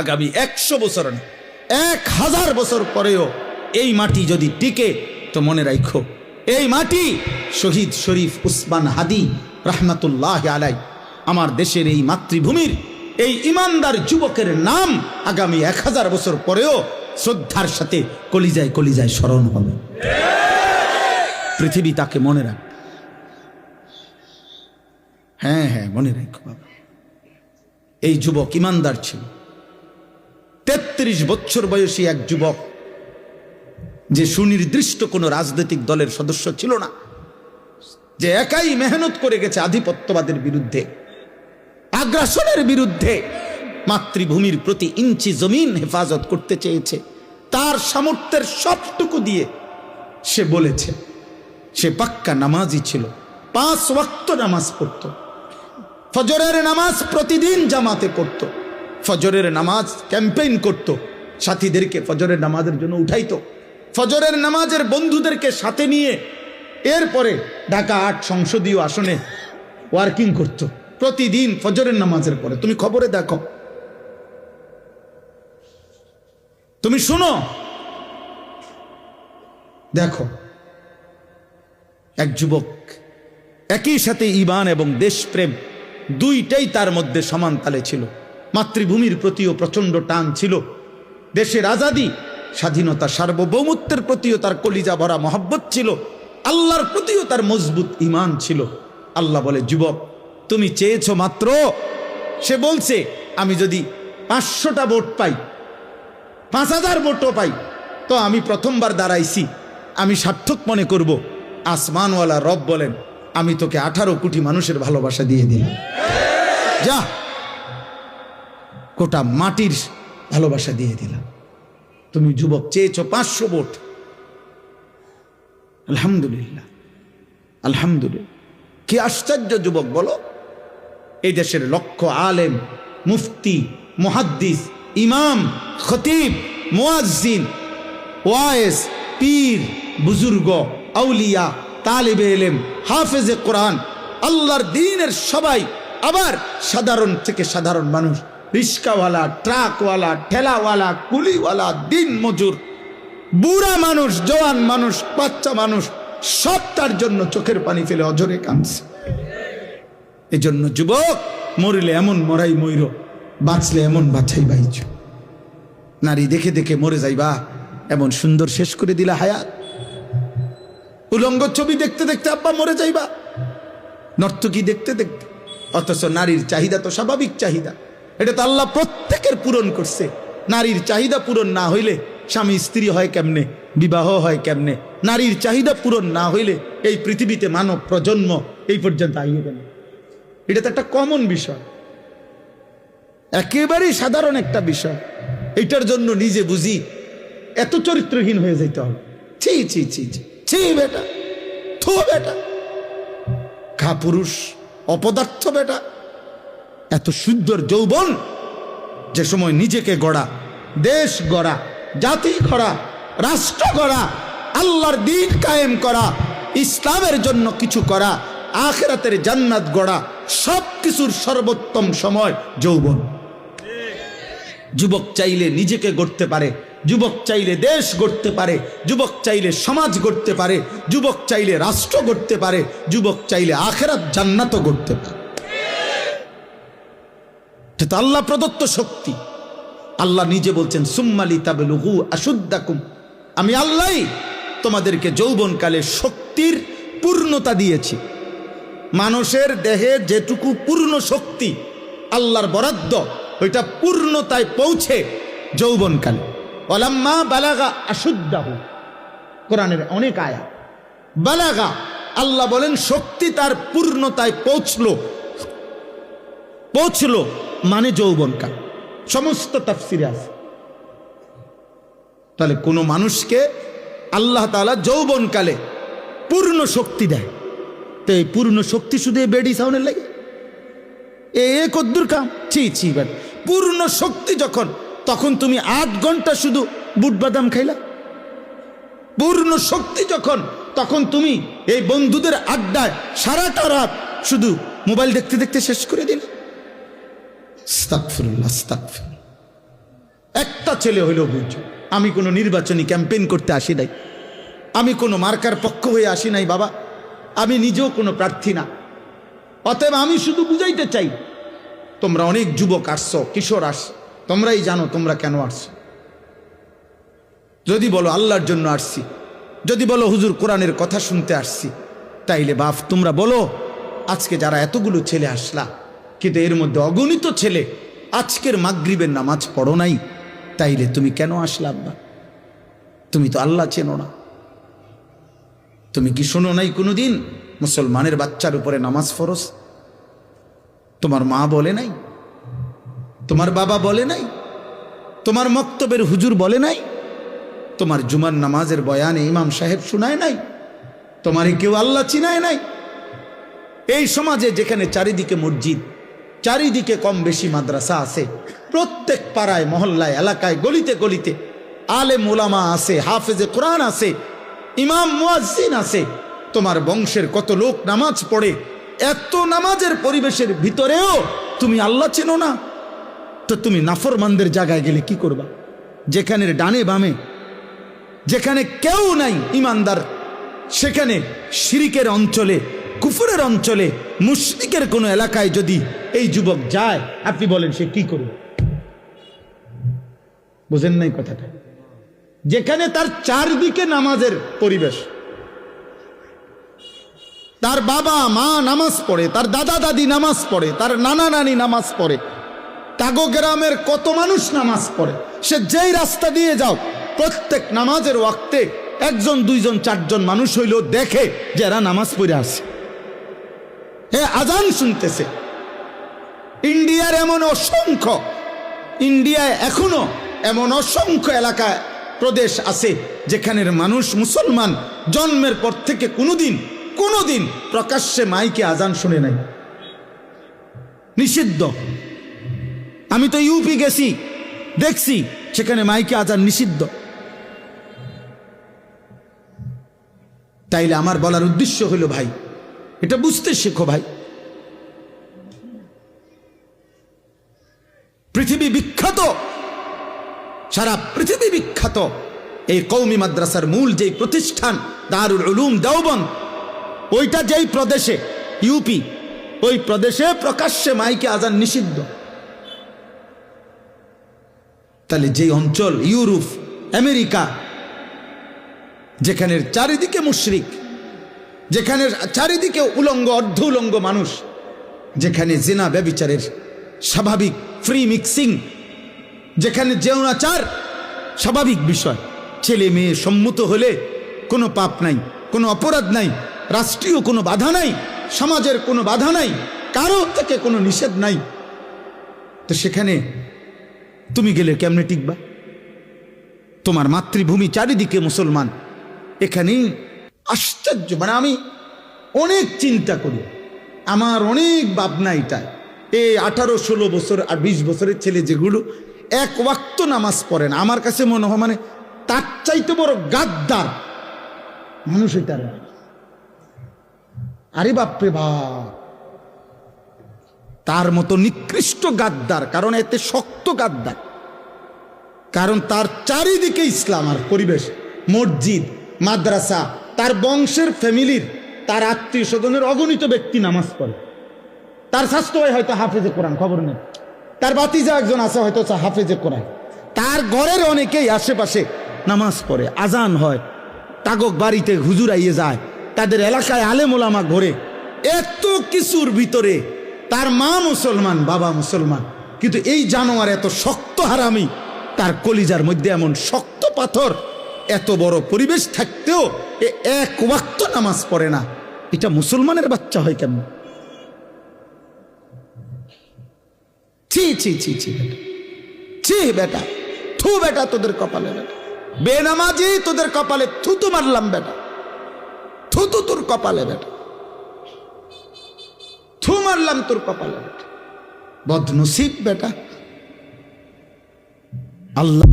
আগামী একশো বছর, এক হাজার বছর পরেও এই মাটি যদি টিকে, তো মনে রাখো এই মাটি শহীদ শরীফ উসমান হাদি রহমাতুল্লাহ আলাই, আমার দেশের এই মাতৃভূমির, এই ইমানদার যুবকের নাম আগামী এক হাজার বছর পরেও শ্রদ্ধার সাথে কলিজায় কলিজায় স্মরণ হবে। পৃথিবী তাকে মনে রাখ। হ্যাঁ হ্যাঁ মনে রাখো বাবা। এই যুবক ইমানদার ছিল। তেত্রিশ বছর বয়সী এক যুবক, যে সুনির্দিষ্ট কোনো রাজনৈতিক দলের সদস্য ছিল না, যে একাই মেহনত করে গেছে আধিপত্যবাদের বিরুদ্ধে, আগ্রাসনের বিরুদ্ধে, মাতৃভূমির প্রতি ইঞ্চি জমিন হেফাজত করতে চেয়েছে, তার সামর্থ্যের সবটুকু দিয়ে সে বলেছে, সে পাক্কা নামাজই ছিল, পাঁচ ওয়াক্ত নামাজ পড়ত, ফজরের নামাজ প্রতিদিন জামাতে করত ফজরের নামাজ ক্যাম্পেইন করত, সাথীদেরকে ফজরের নামাজের জন্য উঠাইতো। ফজরের নামাজের বন্ধুদেরকে সাথে নিয়ে এরপরে ঢাকা আট সংসদীয় আসনে ওয়ার্কিং করত, প্রতিদিন ফজরের নামাজের পরে। তুমি খবরে দেখো। তুমি শুনো। দেখো, এক যুবক একই সাথে ইমান এবং দেশপ্রেম দুইটাই তার মধ্যে সমান তালে ছিল। মাতৃভূমির প্রতিও প্রচণ্ড টান ছিল। দেশের আজাদি স্বাধীনতা সার্বভৌমত্বের প্রতিও তার কলিজা ভরা মহব্বত ছিল। আল্লাহর প্রতিও তার মজবুত ইমান ছিল। আল্লাহ বলে, যুবক, তুমি চেয়েছো মাত্র? সে বলছে, আমি যদি পাঁচশোটা ভোট পাই পাঁচ হাজার ভোটও পাই, তো আমি প্রথমবার দাঁড়াইছি। আমি সার্থক মনে করব। আসমানওয়ালা রব বলেন, আমি তোকে আঠারো কোটি মানুষের ভালোবাসা দিয়ে দিলাম। যা গোটা মাটির ভালোবাসা দিয়ে দিলাম। তুমি যুবক চেয়েছ পাঁচশো ভোট। আলহামদুলিল্লাহ। আলহামদুলিল্লাহ। কি আশ্চর্য যুবক বলো। এই দেশের লক্ষ আলেম, মুফতি, মুহাদ্দিস, ইমাম, খতিব, মুয়াজ্জিন, ওয়ায়েস, পীর, বুজুর্গ, আউলিয়া, তালেবে এলেম, হাফেজে কোরআন, আল্লাহর দিনের সবাই আবার সাধারণ থেকে সাধারণ মানুষ। রিস্কাওয়ালা, ট্রাকওয়ালা, ঠেলাওয়ালা, কুলিওয়ালা, দিন মজুর, বুড়া মানুষ জওয়ান মানুষ, বাচ্চা মানুষ, সব তার জন্য চোখের পানি ফেলে অজরে কাঁদছে। এজন্য যুবক, মরিলে এমন মরাই ময়ূর বাঁচলে এমন বাছাই বাইছ নারী দেখে দেখে মরে যাইবা, এমন সুন্দর শেষ করে দিলা হায়াত। উলঙ্গ ছবি দেখতে দেখতে আব্বা মরে যাইবা। নর্তকী দেখতে দেখতে, অথচ নারীর চাহিদা তো স্বাভাবিক চাহিদা। এটা তো আল্লাহ প্রত্যেকের পূরণ করছে। নারীর চাহিদা পূরণ না হইলে স্বামী স্ত্রী হয় কেমনে, বিবাহ হয় কেমনে? নারীর চাহিদা পূরণ না হইলে এই পৃথিবীতে মানব প্রজন্ম এই পর্যন্ত আইয়ে কেন এটা তো একটা কমন বিষয়। একেবারেই সাধারণ একটা বিষয়। এটার জন্য নিজে বুঝি এত চরিত্রহীন হয়ে যেতে হবে। ছি ছি ছি ছি ছি বেটা, থো বেটা। খা পুরুষ অপদার্থ বেটা। এত সুন্দর যৌবন যে সময় নিজেকে গড়া, দেশ গড়া, জাতি গড়া রাষ্ট্র গড়া, আল্লাহর দিন কায়েম করা, ইসলামের জন্য কিছু করা, আখেরাতের জান্নাত গড়া সব কিছুর সর্বোত্তম সময় যৌবন। যুবক চাইলে নিজেকে গড়তে পারে, যুবক চাইলে দেশ গড়তে পারে, যুবক চাইলে সমাজ গড়তে পারে, যুবক চাইলে রাষ্ট্র গড়তে পারে, যুবক চাইলে আখেরাত জান্নাতও গড়তে পারে। এটা তো আল্লাহ প্রদত্ত শক্তি। আল্লাহ নিজে বলছেন সুম্মালি তাবলুহু আশুদ্দাকুম। আমি আল্লাহই তোমাদেরকে যৌবনকালে শক্তির পূর্ণতা দিয়েছি। মানুষের দেহে যেটুকু পূর্ণ শক্তি, আল্লাহর বরাদ্দ, ওইটা পূর্ণতায় পৌঁছে যৌবনকালে। অলাম্মা বালাগা আশুদ্দাহু। কোরআনের অনেক আয়া বালাগা, আল্লাহ বলেন, শক্তি তার পূর্ণতায় পৌঁছলো। পৌঁছলো। মানে যৌবন যৌবনকাল। সমস্ত তাফসিরে আছে। তাহলে কোনো মানুষকে আল্লাহ তাআলা যৌবনকালে পূর্ণ শক্তি দেয়। তো এই পূর্ণ শক্তি শুধু এই বেডি সাউনের লাগে? এ কদ্দুর কাম ছি ছি বেট পূর্ণ শক্তি যখন, তখন তুমি আট ঘণ্টা শুধু বুট বাদাম খাইলা। পূর্ণ শক্তি যখন, তখন তুমি এই বন্ধুদের আড্ডায় সারাটা রাত শুধু মোবাইল দেখতে দেখতে শেষ করে দিলে। একটা ছেলে হইল বুঝ আমি কোনো নির্বাচনী ক্যাম্পেইন করতে আসি নাই। আমি কোনো মার্কার পক্ষ হয়ে আসি নাই, বাবা। আমি নিজেও কোনো প্রার্থী না। অতএব আমি শুধু বুঝাইতে চাই, তোমরা অনেক যুবক আসছো, কিশোর আস তোমরাই জানো তোমরা কেন আসছো। যদি বলো আল্লাহর জন্য আসছি, যদি বলো হুজুর কোরআনের কথা শুনতে আসছি, তাইলে বাপ, তোমরা বলো, আজকে যারা এতগুলো ছেলে আসলা কিন্তু এর মধ্যে অগণিত ছেলে, আজকের মাগরিবের নামাজ পড়ো নাই, তাইলে তুমি কেন আসলা আব্বা? তুমি তো আল্লাহ চেনো না। তুমি কি শোনো নাই কোনোদিন মুসলমানের বাচ্চার উপরে নামাজ ফরস তোমার মা বলে নাই? তোমার বাবা বলে নাই? তোমার মক্তবের হুজুর বলে নাই? তোমার জুমার নামাজের বয়ানে ইমাম সাহেব শুনায় নাই? তোমারই কেউ আল্লাহ চিনায় নাই? এই সমাজে যেখানে চারিদিকে মসজিদ চারিদিকে কম বেশি মাদ্রাসা আছে। প্রত্যেক পাড়ায়, মহল্লায়, এলাকায়, গলিতে গলিতে আলে মোলামা আছে, হাফেজে কোরআন আছে, ইমাম মুয়াজ্জিন আছে। তোমার বংশের কত লোক নামাজ পড়ে, এত নামাজের পরিবেশের ভিতরেও তুমি আল্লাহ চেনো না। তো তুমি নাফরমানদের জায়গায় গেলে কি করবা? যেখানের ডানে বামে, যেখানে কেউ নাই ইমানদার, সেখানে শিরিকের অঞ্চলে কুফুরের অঞ্চলে মুশরিকের কোনো এলাকায় যদি এই যুবক যায়, আপনি বলেন সে কি করবে? বুঝেন নাই কথাটা? যেখানে তার চারদিকে নামাজের পরিবেশ। তার বাবা, মা নামাজ পড়ে, তার দাদা, দাদি নামাজ পড়ে, তার নানা, নানি নামাজ পড়ে, তাগো গ্রামের কত মানুষ নামাজ পড়ে, সে যেই রাস্তা দিয়ে যাও, প্রত্যেক নামাজের ওয়াক্তে একজন, দুইজন, চারজন মানুষ হইলেও দেখে যে এরা নামাজ পড়ে আসে এ আজান শুনতেছে। ইন্ডিয়ার এমন অসংখ্য, ইন্ডিয়ায় এখনও এমন অসংখ্য এলাকায় প্রদেশ আছে যেখানের মানুষ মুসলমান জন্মের পর থেকে কোনোদিন কোনোদিন প্রকাশ্যে মাইকে আজান শুনে নাই। নিষিদ্ধ। আমি তো ইউপি গেছি, দেখছি সেখানে মাইকে আজান নিষিদ্ধ। তাইলে আমার বলার উদ্দেশ্য হলো ভাই এটা বুঝতে শেখো ভাই। পৃথিবী বিখ্যাত, সারা পৃথিবী বিখ্যাত। এই কৌমি মাদ্রাসার মূল যেই প্রতিষ্ঠান, দারুল উলুম দেওবন ওইটা যেই প্রদেশে, ইউপি, ওই প্রদেশে প্রকাশ্যে মাইকে আজান নিষিদ্ধ। তাহলে যেই অঞ্চল, ইউরোপ, আমেরিকা, যেখানের চারিদিকে মুশরিক যেখানে চারিদিকে উলঙ্গ, অর্ধ উলঙ্গ মানুষ, যেখানে জেনা ব্যবিচারের স্বাভাবিক ফ্রি মিক্সিং যেখানে যৌনাচার স্বাভাবিক বিষয়। ছেলে মেয়ে সম্মত হলে কোনো পাপ নাই, কোনো অপরাধ নাই, রাষ্ট্রীয় কোনো বাধা নাই, সমাজের কোনো বাধা নাই কারও থেকে কোনো নিষেধ নাই। তো সেখানে তুমি গেলে কেমনে টিকবা? তোমার মাতৃভূমি চারিদিকে মুসলমান, এখানেই আশ্চর্য মানে আমি অনেক চিন্তা করি। আমার অনেক ভাবনা এটাই এই আঠারো, ষোলো বছর আর বিশ বছরের ছেলে যেগুলো, এক ওয়াক্ত নামাজ পড়ে না। আমার কাছে মনে হয় মানে তার চাইতে বড় গাদ্দার মানুষ এটার আরে বাপরে বাপ! তার মতো নিকৃষ্ট গাদ্দার, কারণ এতে শক্ত গাদ্দার। কারণ তার চারিদিকে ইসলাম আর পরিবেশ, মসজিদ, মাদ্রাসা তার বংশের ফ্যামিলির, তার আত্মীয় স্বজনের অগণিত ব্যক্তি নামাজ পড়ে। তার স্বাস্থ্য হয় হয়তো হাফেজে কোরআন, খবর নেই। তার বাতিজা একজন আছে হয়তো হাফেজে কোরআন। তার ঘরের অনেকেই আশেপাশে নামাজ পড়ে, আজান হয়, তাগক বাড়িতে হুজুর আইয়ে যায়, তাদের এলাকায় আলেমোলামা ঘরে। এত কিছুর ভিতরে তার মা মুসলমান, বাবা মুসলমান। কিন্তু এই জানোয়ার এত শক্ত হারামি, তার কলিজার মধ্যে এমন শক্ত পাথর এত বড় পরিবেশ থাকতেও এ এক ওয়াক্ত নামাজ পড়ে না। এটা মুসলমানের বাচ্চা হয় কেমন? ছি ছি ছি ছি, বেটা। ছি, বেটা। থু, বেটা, তোদের কপালে, বেটা। বেনামাজি, তোদের কপালে থুতু মারলাম, বেটা। থুতু তোর কপালে, বেটা। থু মারলাম তোর কপালে, বেটা। বদনসিব, বেটা। আল্লাহ